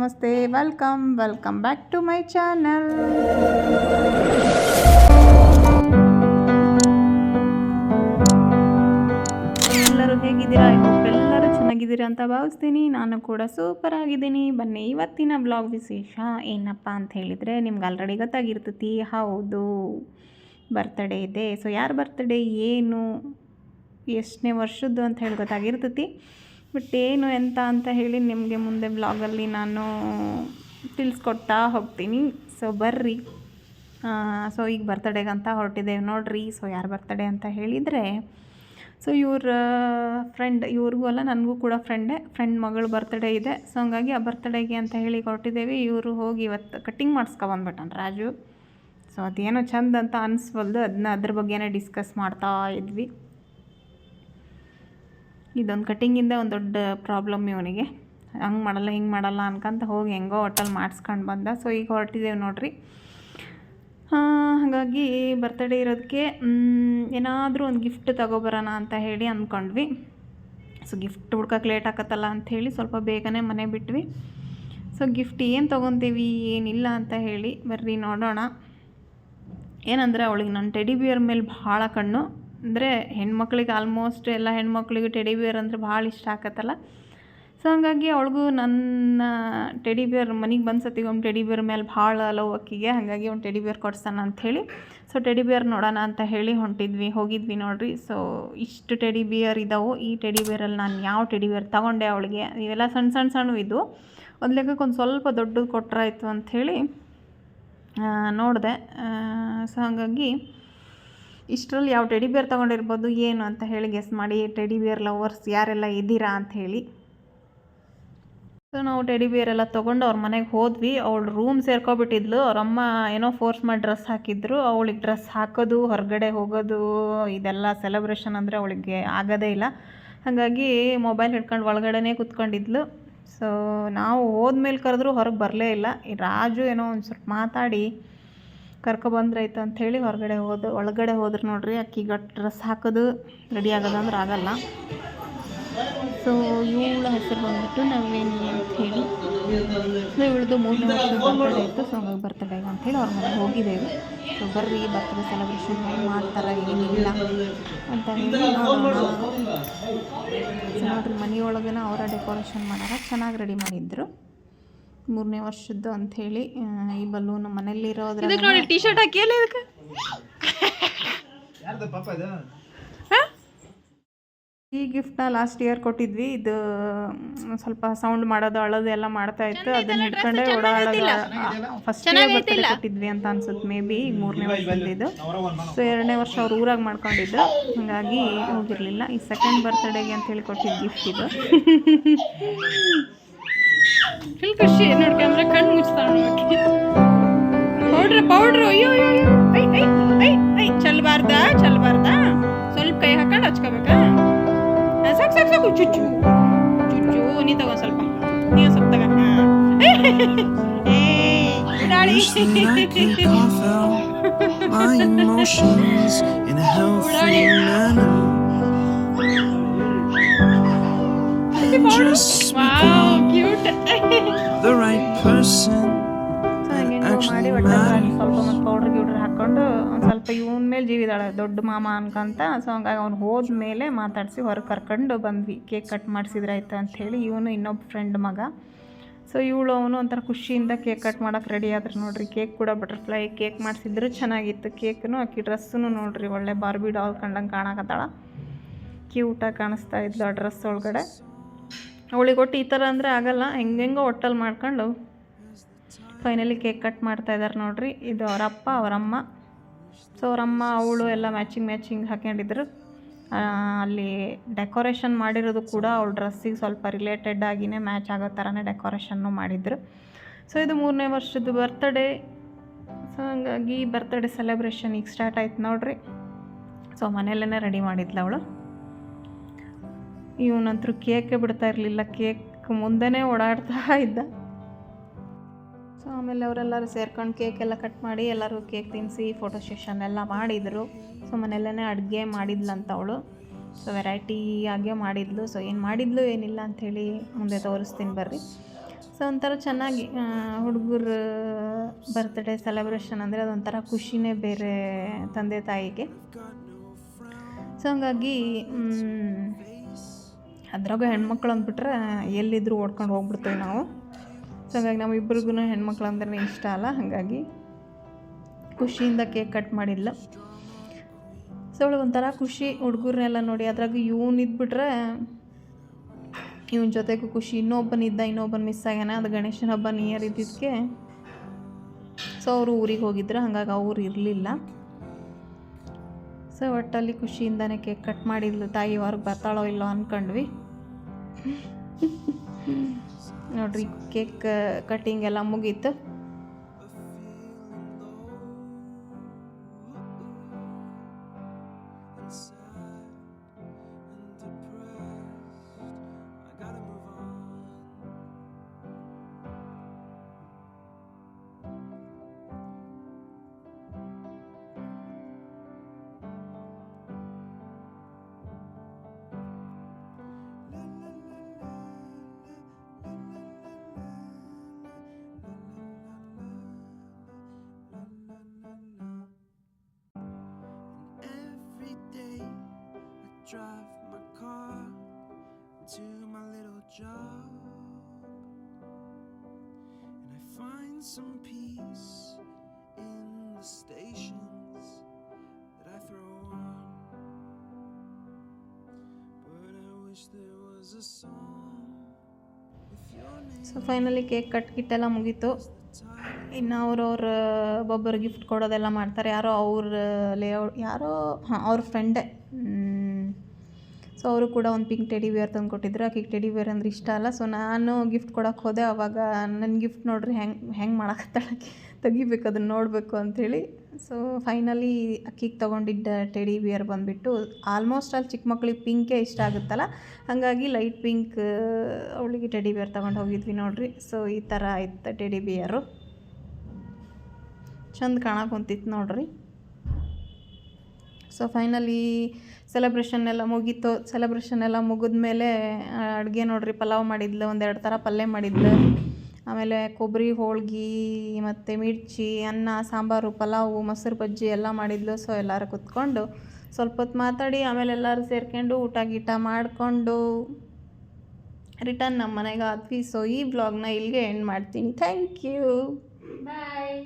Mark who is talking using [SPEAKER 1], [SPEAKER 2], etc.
[SPEAKER 1] ನಮಸ್ತೆ welcome welcome back to my channel ಎಲ್ಲರೂ ಹೇಗಿದ್ದೀರಾ? ಎಲ್ಲರೂ ಚೆನ್ನಾಗಿದ್ದೀರಾ ಅಂತ ಭಾವಿಸ್ತೀನಿ. ನಾನು ಕೂಡ ಸೂಪರ್ ಆಗಿದ್ದೀನಿ. ಬನ್ನಿ, ಇವತ್ತಿನ ಬ್ಲಾಗ್ ವಿಶೇಷ ಏನಪ್ಪ ಅಂತ ಹೇಳಿದರೆ, ನಿಮ್ಗೆ ಆಲ್ರೆಡಿ ಗೊತ್ತಾಗಿರ್ತೈತಿ, ಹೌದು ಬರ್ತಡೇ ಇದೆ. ಸೊ ಯಾರು ಬರ್ತಡೇ ಏನು, ಎಷ್ಟನೇ ವರ್ಷದ್ದು ಅಂತ ಹೇಳಿ ಗೊತ್ತಾಗಿರ್ತೈತಿ. ಬಟ್ ಏನು ಎಂತ ಅಂತ ಹೇಳಿ ನಿಮಗೆ ಮುಂದೆ ಬ್ಲಾಗಲ್ಲಿ ನಾನು ತಿಳಿಸ್ಕೊಡ್ತಾ ಹೋಗ್ತೀನಿ. ಸೊ ಬರ್ರಿ. ಸೊ ಈಗ ಬರ್ತಡೇಗಂತ ಹೊರಟಿದ್ದೇವೆ ನೋಡ್ರಿ. ಸೊ ಯಾರು ಬರ್ತಡೇ ಅಂತ ಹೇಳಿದರೆ ಸೊ ಇವ್ರ ಫ್ರೆಂಡ್ ಇವ್ರಿಗೂ ಅಲ್ಲ, ನನಗೂ ಕೂಡ ಫ್ರೆಂಡೇ ಫ್ರೆಂಡ್ ಮಗಳು ಬರ್ತಡೇ ಇದೆ. ಸೊ ಹಂಗಾಗಿ ಆ ಬರ್ತಡೇಗೆ ಅಂತ ಹೇಳಿ ಹೊರಟಿದ್ದೇವೆ. ಇವರು ಹೋಗಿ ಇವತ್ತು ಕಟ್ಟಿಂಗ್ ಮಾಡಿಸ್ಕೊಬಂದ್ಬಿಟ್ಟನ್ ರಾಜು. ಸೊ ಅದೇನೋ ಚಂದ ಅಂತ ಅನಿಸ್ಬಲ್ದು ಅದನ್ನ ಅದ್ರ ಬಗ್ಗೆನೇ ಡಿಸ್ಕಸ್ ಮಾಡ್ತಾ ಇದ್ವಿ. ಇದೊಂದು ಕಟ್ಟಿಂಗಿಂದ ಒಂದು ದೊಡ್ಡ ಪ್ರಾಬ್ಲಮ್ ಇವನಿಗೆ. ಹಂಗೆ ಮಾಡಲ್ಲ, ಹಿಂಗೆ ಮಾಡಲ್ಲ ಅನ್ಕಂತ ಹೋಗಿ ಹೆಂಗೋ ಒಟ್ಟಲ್ಲಿ ಮಾಡಿಸ್ಕೊಂಡು ಬಂದ. ಸೊ ಈಗ ಹೊರಟಿದ್ದೇವೆ ನೋಡ್ರಿ. ಹಾಗಾಗಿ ಬರ್ತಡೇ ಇರೋದಕ್ಕೆ ಏನಾದರೂ ಒಂದು ಗಿಫ್ಟ್ ತಗೊಬರೋಣ ಅಂತ ಹೇಳಿ ಅಂದ್ಕೊಂಡ್ವಿ ಸೊ ಗಿಫ್ಟ್ ಹುಡ್ಕಕ್ಕೆ ಲೇಟ್ ಆಕತ್ತಲ್ಲ ಅಂಥೇಳಿ ಸ್ವಲ್ಪ ಬೇಗನೆ ಮನೆ ಬಿಟ್ವಿ. ಸೊ ಗಿಫ್ಟ್ ಏನು ತೊಗೊತೀವಿ, ಏನಿಲ್ಲ ಅಂತ ಹೇಳಿ ಬರ್ರಿ ನೋಡೋಣ. ಏನಂದರೆ, ಅವಳಿಗೆ ನನ್ನ ಟೆಡಿ ಬಿಯರ್ ಮೇಲೆ ಭಾಳ ಕಣ್ಣು. ಅಂದರೆ ಹೆಣ್ಮಕ್ಳಿಗೆ ಆಲ್ಮೋಸ್ಟ್ ಎಲ್ಲ ಹೆಣ್ಮಕ್ಳಿಗೆ ಟೆಡಿ ಬಿಯರ್ ಅಂದರೆ ಭಾಳ ಇಷ್ಟ ಆಕತ್ತಲ್ಲ. ಸೊ ಹಂಗಾಗಿ ಅವಳಿಗೂ ನನ್ನ ಟೆಡಿ ಬಿಯರ್ ಮನೆಗೆ ಬಂದು ಒಂದು ಟೆಡಿ ಬಿಯರ್ ಮೇಲೆ ಭಾಳ ಲವ್ ಅಕ್ಕಿಗೆ ಹಾಗಾಗಿ ಅವ್ನು ಟೆಡಿ ಬಿಯರ್ ಕೊಡ್ಸೋಣ ಅಂಥೇಳಿ ಸೊ ಟೆಡಿ ಬಿಯರ್ ನೋಡೋಣ ಅಂತ ಹೇಳಿ ಹೊಂಟಿದ್ವಿ, ಹೋಗಿದ್ವಿ ನೋಡ್ರಿ. ಸೊ ಇಷ್ಟು ಟೆಡಿ ಬಿಯರ್ ಇದಾವೆ. ಈ ಟೆಡಿ ಬಿಯರಲ್ಲಿ ನಾನು ಯಾವ ಟೆಡಿ ಬಿಯರ್ ತೊಗೊಂಡೆ ಅವಳಿಗೆ. ಇವೆಲ್ಲ ಸಣ್ಣ ಸಣ್ಣ ಸಣ್ಣ ಇದ್ವು. ಒಂದು ಲೆಕ್ಕಕ್ಕೆ ಒಂದು ಸ್ವಲ್ಪ ದೊಡ್ಡದು ಕೊಟ್ಟರಾಯ್ತು ಅಂಥೇಳಿ ನೋಡಿದೆ. ಸೊ ಹಾಗಾಗಿ ಇಷ್ಟರಲ್ಲಿ ಯಾವ ಟೆಡಿ ಬಿಯರ್ ತೊಗೊಂಡಿರ್ಬೋದು, ಏನು ಅಂತ ಹೇಳಿ ಗೆಸ್ ಮಾಡಿ ಟೆಡಿ ಬಿಯರ್ ಲವರ್ಸ್ ಯಾರೆಲ್ಲ ಇದ್ದೀರಾ ಅಂತ ಹೇಳಿ. ಸೊ ನಾವು ಟೆಡಿ ಬಿಯರ್ ಎಲ್ಲ ತೊಗೊಂಡು ಅವ್ರ ಮನೆಗೆ ಹೋದ್ವಿ. ಅವಳು ರೂಮ್ ಸೇರ್ಕೊಬಿಟ್ಟಿದ್ಲು. ಅವರಮ್ಮ ಏನೋ ಫೋರ್ಸ್ ಮಾಡಿ ಡ್ರೆಸ್ ಹಾಕಿದ್ರು. ಅವಳಿಗೆ ಡ್ರೆಸ್ ಹಾಕೋದು, ಹೊರಗಡೆ ಹೋಗೋದು, ಇದೆಲ್ಲ ಸೆಲೆಬ್ರೇಷನ್ ಅಂದರೆ ಅವಳಿಗೆ ಆಗೋದೇ ಇಲ್ಲ. ಹಾಗಾಗಿ ಮೊಬೈಲ್ ಹಿಡ್ಕೊಂಡು ಒಳಗಡೆನೇ ಕುತ್ಕೊಂಡಿದ್ಲು. ಸೊ ನಾವು ಹೋದ್ಮೇಲೆ ಕರೆದ್ರೂ ಹೊರಗೆ ಬರಲೇ ಇಲ್ಲ. ರಾಜು ಏನೋ ಒಂದು ಸ್ವಲ್ಪ ಮಾತಾಡಿ ಕರ್ಕೊಬಂದ್ರಾಯ್ತು ಅಂಥೇಳಿ ಹೊರಗಡೆ ಹೋದ, ಒಳಗಡೆ ಹೋದ್ರೆ ನೋಡ್ರಿ ಅಕ್ಕಿಗೆ ಡ್ರೆಸ್ ಹಾಕೋದು ರೆಡಿ ಆಗೋದಂದ್ರೆ ಆಗಲ್ಲ. ಸೊ ಇವಳ ಹೆಸರು ಬಂದುಬಿಟ್ಟು ನಾವೇನು ಅಂತ ಹೇಳಿ ಸೊ ಇವಳದು ಮೂರನೇ ವರ್ಷದ ಬರ್ತಡೇ ಇತ್ತು. ಸೊ ಹಂಗಾಗಿ ಬರ್ತಡೇ ಅಂಥೇಳಿ ಅವ್ರ ಮನೆಗೆ ಹೋಗಿದ್ದೇವೆ. ಸೊ ಬರ್ರಿ, ಬರ್ತಡೇ ಸೆಲೆಬ್ರೇಷನ್ ಹೆಂಗೆ ಮಾಡ್ತಾರೆ, ಏನಿಲ್ಲ ಅಂತ ಹೇಳಿ ನೋಡ್ರಿ, ಮನೆಯೊಳಗನ ಅವರ ಡೆಕೋರೇಷನ್ ಮಾಡಾರ, ಚೆನ್ನಾಗಿ ರೆಡಿ ಮಾಡಿದ್ರು. ಮೂರನೇ ವರ್ಷದ್ದು ಹೇಳಿ ಈ ಬಲೂನ್ ಮನೆಯಲ್ಲಿ
[SPEAKER 2] ನೋಡಿ ಟಿ ಶರ್ಟ್ ಹಾಕಿಯಲ್ಲ ಇದಕ್ಕೆ?
[SPEAKER 1] ಈ ಗಿಫ್ಟ್ನ ಲಾಸ್ಟ್ ಇಯರ್ ಕೊಟ್ಟಿದ್ವಿ. ಇದು ಸ್ವಲ್ಪ ಸೌಂಡ್ ಮಾಡೋದು ಅಳೋದು ಎಲ್ಲ ಮಾಡ್ತಾ ಇತ್ತು. ಅದನ್ನ ಹಿಡ್ಕೊಂಡೆ ಓಡಾಡೋದು. ಫಸ್ಟ್ ಇಯರ್ ಬರ್ತಡೇ ಕೊಟ್ಟಿದ್ವಿ ಅಂತ ಅನ್ಸುತ್ತೆ ಮೇ ಬಿ ಮೂರನೇ ಮೂರನೇ ವರ್ಷದಿದ್ದು ಸೊ ಎರಡನೇ ವರ್ಷ ಅವ್ರು ಊರಾಗ ಮಾಡ್ಕೊಂಡಿದ್ದು. ಹಾಗಾಗಿ ಹೋಗಿರಲಿಲ್ಲ. ಈ ಸೆಕೆಂಡ್ ಬರ್ತಡೇಗೆ ಅಂತ ಹೇಳಿ ಕೊಟ್ಟಿದ್ದು ಗಿಫ್ಟ್ ಇದು.
[SPEAKER 2] ಫುಲ್ ಖುಷಿ ನೋಡಿ ಕ್ಯಾಮ್ರಾ ಕಣ್ಣು ಮುಚ್ತಾಳ ಪೌಡ್ರ್ ಪೌಡ್ರು ಅಯ್ಯೋ ಅಯ್ಯೋ ಅಯ್ಯೋ ಐ ಐ ಐ ಐ ಚಲ್ಬಾರ್ದ ಚಲ್ಬಾರ್ದ ಸ್ವಲ್ಪ ಕೈ ಹಾಕೊಂಡು ಹಚ್ಕೋಬೇಕಾ ಆ, ಸಾಕು ಸಾಕು ಸಾಕು ಚುಚ್ಚು ಚುಚ್ಚು ನೀ ತಗೋ ಸ್ವಲ್ಪ ನೀ ಒಂದ್ ಸ್ವಲ್ಪ ತಗ
[SPEAKER 3] Wish that I could cough out my emotions in a healthy manner. And just
[SPEAKER 2] wow, cute.
[SPEAKER 3] the right person.
[SPEAKER 1] ಮಾಡಿ ಒಟ್ಟು ಸ್ವಲ್ಪ ಮತ್ತು ಪೌಡ್ರ್ ಗಿವ್ಡ್ರ್ ಹಾಕ್ಕೊಂಡು ಒಂದು ಸ್ವಲ್ಪ ಇವನ ಮೇಲೆ ಜೀವಿದಾಳೆ ದೊಡ್ಡ ಮಾಮ ಅನ್ಕೊಂತ. ಸೊ ಹಂಗಾಗಿ ಅವ್ನು ಹೋದ್ಮೇಲೆ ಮಾತಾಡಿಸಿ ಹೊರಗೆ ಕರ್ಕೊಂಡು ಬಂದ್ವಿ. ಕೇಕ್ ಕಟ್ ಮಾಡಿಸಿದ್ರೆ ಆಯ್ತು ಅಂಥೇಳಿ ಇವನು ಇನ್ನೊಬ್ಬ ಫ್ರೆಂಡ್ ಮಗ. ಸೊ ಇವಳು ಅವನು ಒಂಥರ ಖುಷಿಯಿಂದ ಕೇಕ್ ಕಟ್ ಮಾಡೋಕೆ ರೆಡಿ ಆದ್ರೆ ನೋಡ್ರಿ. ಕೇಕ್ ಕೂಡ ಬಟರ್ಫ್ಲೈ ಕೇಕ್ ಮಾಡಿಸಿದ್ರು ಚೆನ್ನಾಗಿತ್ತು. ಕೇಕ್ನು ಅಕ್ಕಿ ಡ್ರೆಸ್ಸೂ ನೋಡ್ರಿ. ಒಳ್ಳೆ ಬಾರ್ಬಿ ಡಾಲ್ ಕಂಡಂಗೆ ಕಾಣಕತ್ತಾಳ. ಕ್ಯೂಟಾಗಿ ಕಾಣಿಸ್ತಾ ಇದ್ಲು ಆ ಡ್ರೆಸ್ ಒಳಗಡೆ. ಅವಳಿಗೆ ಒಟ್ಟು ಈ ಥರ ಅಂದರೆ ಆಗಲ್ಲ, ಹೆಂಗೆಂಗೋ ಒಟ್ಟಲ್ಲಿ ಮಾಡ್ಕೊಂಡು ಫೈನಲಿ ಕೇಕ್ ಕಟ್ ಮಾಡ್ತಾ ಇದ್ದಾರೆ ನೋಡ್ರಿ. ಇದು ಅವರಪ್ಪ ಅವರಮ್ಮ ಸೊ ಅವರಮ್ಮ ಅವಳು ಎಲ್ಲ ಮ್ಯಾಚಿಂಗ್ ಮ್ಯಾಚಿಂಗ್ ಹಾಕೊಂಡಿದ್ರು ಅಲ್ಲಿ ಡೆಕೋರೇಷನ್ ಮಾಡಿರೋದು ಕೂಡ ಅವಳ ಡ್ರೆಸ್ಸಿಗೆ ಸ್ವಲ್ಪ ರಿಲೇಟೆಡ್ ಆಗಿನೇ ಮ್ಯಾಚ್ ಆಗೋ ಥರನೇ ಡೆಕೋರೇಷನ್ನು ಮಾಡಿದ್ರು. ಸೊ ಇದು ಮೂರನೇ ವರ್ಷದ ಬರ್ತಡೇ ಸೊ ಹಂಗಾಗಿ ಬರ್ತಡೇ ಸೆಲೆಬ್ರೇಷನ್ ಈಗ ಸ್ಟಾರ್ಟ್ ಆಯ್ತು ನೋಡಿರಿ. ಸೊ ಮನೆಯಲ್ಲೇ ರೆಡಿ ಮಾಡಿದ್ಲು ಅವಳು. ಇವನಂತರೂ ಕೇಕೆ ಬಿಡ್ತಾ ಇರಲಿಲ್ಲ, ಕೇಕ್ ಮುಂದೆನೇ ಓಡಾಡ್ತಾ ಇದ್ದ. ಸೊ ಆಮೇಲೆ ಅವರೆಲ್ಲರೂ ಸೇರ್ಕೊಂಡು ಕೇಕ್ ಎಲ್ಲ ಕಟ್ ಮಾಡಿ ಎಲ್ಲರೂ ಕೇಕ್ ತಿನ್ನಿಸಿ ಫೋಟೋ ಸೆಷನ್ ಎಲ್ಲ ಮಾಡಿದರು. ಸೊ ಮನೆಯಲ್ಲೇ ಅಡುಗೆ ಮಾಡಿದ್ಲಂತ ಅವಳು. ಸೊ ವೆರೈಟಿ ಆಗೇ ಮಾಡಿದ್ಲು. ಸೊ ಏನು ಮಾಡಿದ್ಲು ಏನಿಲ್ಲ ಅಂಥೇಳಿ ಮುಂದೆ ತೋರಿಸ್ತೀನಿ ಬರ್ರಿ. ಸೊ ಒಂಥರ ಚೆನ್ನಾಗಿ ಹುಡುಗರ ಬರ್ತ್ಡೇ ಸೆಲೆಬ್ರೇಷನ್ ಅಂದರೆ ಅದೊಂಥರ ಖುಷಿನೇ ಬೇರೆ ತಂದೆ ತಾಯಿಗೆ. ಸೊ ಹಂಗಾಗಿ ಅದ್ರಾಗ ಹೆಣ್ಮಕ್ಳು ಅಂದ್ಬಿಟ್ರೆ ಎಲ್ಲಿದ್ದರೂ ಓಡ್ಕೊಂಡು ಹೋಗ್ಬಿಡ್ತೇವೆ ನಾವು. ಸೊ ಹಂಗಾಗಿ ನಮ್ಮಿಬ್ರಿಗೂ ಹೆಣ್ಮಕ್ಳು ಅಂದ್ರೆ ಇಷ್ಟ ಅಲ್ಲ. ಹಾಗಾಗಿ ಖುಷಿಯಿಂದ ಕೇಕ್ ಕಟ್ ಮಾಡಿಲ್ಲ ಸೊ ಅವಳು ಒಂಥರ ಖುಷಿ ಹುಡುಗರನ್ನೆಲ್ಲ ನೋಡಿ, ಅದ್ರಾಗ ಇವನು ಇದ್ಬಿಟ್ರೆ ಇವನ ಜೊತೆಗೂ ಖುಷಿ. ಇನ್ನೊಬ್ಬನಿದ್ದ ಇನ್ನೊಬ್ಬನ ಮಿಸ್ ಆಗ್ಯಾನ. ಅದು ಗಣೇಶನ ಹಬ್ಬ ನಿಯರ್ ಇದ್ದಿದ್ದಕ್ಕೆ ಸೊ ಅವರು ಊರಿಗೆ ಹೋಗಿದ್ರು. ಹಾಗಾಗಿ ಅವ್ರು ಇರಲಿಲ್ಲ. ಸೊ ಒಟ್ಟಲ್ಲಿ ಖುಷಿಯಿಂದನೇ ಕೇಕ್ ಕಟ್ ಮಾಡಿದ್ಲು. ತಾಯಿ ಅವ್ರಿಗೆ ಬರ್ತಾಳೋ ಇಲ್ಲೋ ಅಂದ್ಕೊಂಡ್ವಿ ನೋಡ್ರಿ ಕೇಕ್ ಕಟ್ಟಿಂಗ್ ಎಲ್ಲ ಮುಗೀತು.
[SPEAKER 3] Drive my car to my little job and I find some peace in the stations that I throw on. But I wish there was a song.
[SPEAKER 1] So finally cake cut ಗಿಟ್ಟೆಲ್ಲ ಮುಗೀತು ಇನ್ನು ಅವ್ರವ್ರ ಒಬ್ಬೊಬ್ಬರು gift ಕೊಡೋದೆಲ್ಲ ಮಾಡ್ತಾರೆ ಯಾರೋ ಅವ್ರ layout ಯಾರೋ ಹಾಂ ಅವ್ರ ಫ್ರೆಂಡೇ ಸೊ ಅವರು ಕೂಡ ಒಂದು ಪಿಂಕ್ ಟೆಡಿ ಬೇರ್ ತಂದು ಕೊಟ್ಟಿದ್ರು. ಆಕೆಗೆ ಟೆಡಿ ಬೇರ್ ಅಂದ್ರೆ ಇಷ್ಟ ಅಲ್ಲ. ಸೊ ನಾನು ಗಿಫ್ಟ್ ಕೊಡೋಕೆ ಹೋದೆ. ಅವಾಗ ನನ್ನ ಗಿಫ್ಟ್ ನೋಡ್ರಿ ಹೆಂಗೆ ಹೆಂಗೆ ಮಾಡಕತ್ತಾಳೆ ತೆಗಿಬೇಕು, ಅದನ್ನು ನೋಡಬೇಕು ಅಂಥೇಳಿ ಸೊ ಫೈನಲಿ ಅಕ್ಕಿಗೆ ತೊಗೊಂಡಿದ್ದ ಟೆಡಿ ಬಿಯರ್ ಬಂದುಬಿಟ್ಟು ಆಲ್ಮೋಸ್ಟ್ ಅಲ್ಲಿ ಚಿಕ್ಕ ಮಕ್ಳಿಗೆ ಪಿಂಕೇ ಇಷ್ಟ ಆಗುತ್ತಲ್ಲ? ಹಾಗಾಗಿ ಲೈಟ್ ಪಿಂಕ್ ಅವಳಿಗೆ ಟೆಡಿ ಬಿಯರ್ ತೊಗೊಂಡು ಹೋಗಿದ್ವಿ ನೋಡ್ರಿ. ಸೊ ಈ ಥರ ಆಯ್ತು ಟೆಡಿ ಬಿಯರು ಚಂದ ಕಾಣಕ್ಕೆ ಕುಂತಿತ್ತು ನೋಡ್ರಿ. ಸೊ ಫೈನಲಿ ಸೆಲೆಬ್ರೇಷನ್ ಎಲ್ಲ ಮುಗೀತು. ಸೆಲೆಬ್ರೇಷನ್ ಎಲ್ಲ ಮುಗಿದ್ಮೇಲೆ ಅಡುಗೆ ನೋಡ್ರಿ, ಪಲಾವ್ ಮಾಡಿದ್ಲು, ಒಂದೆರಡು ಥರ ಪಲ್ಯ ಮಾಡಿದ್ಲು. ಆಮೇಲೆ ಕೊಬ್ಬರಿ ಹೋಳ್ಗೆ, ಮತ್ತು ಮಿರ್ಚಿ, ಅನ್ನ, ಸಾಂಬಾರು, ಪಲಾವು, ಮೊಸರು ಬಜ್ಜಿ ಎಲ್ಲ ಮಾಡಿದ್ಲು. ಸೊ ಎಲ್ಲರೂ ಕುತ್ಕೊಂಡು ಸ್ವಲ್ಪ ಹೊತ್ತು ಮಾತಾಡಿ, ಆಮೇಲೆ ಎಲ್ಲರೂ ಸೇರ್ಕೊಂಡು ಊಟ ಗೀಟ ಮಾಡಿಕೊಂಡು ರಿಟರ್ನ್ ನಮ್ಮ ಮನೆಗೆ ಆದ್ವಿ. ಸೊ ಈ ಬ್ಲಾಗ್ನ ಇಲ್ಲಿಗೆ ಎಂಡ್ ಮಾಡ್ತೀನಿ. Thank you
[SPEAKER 2] bye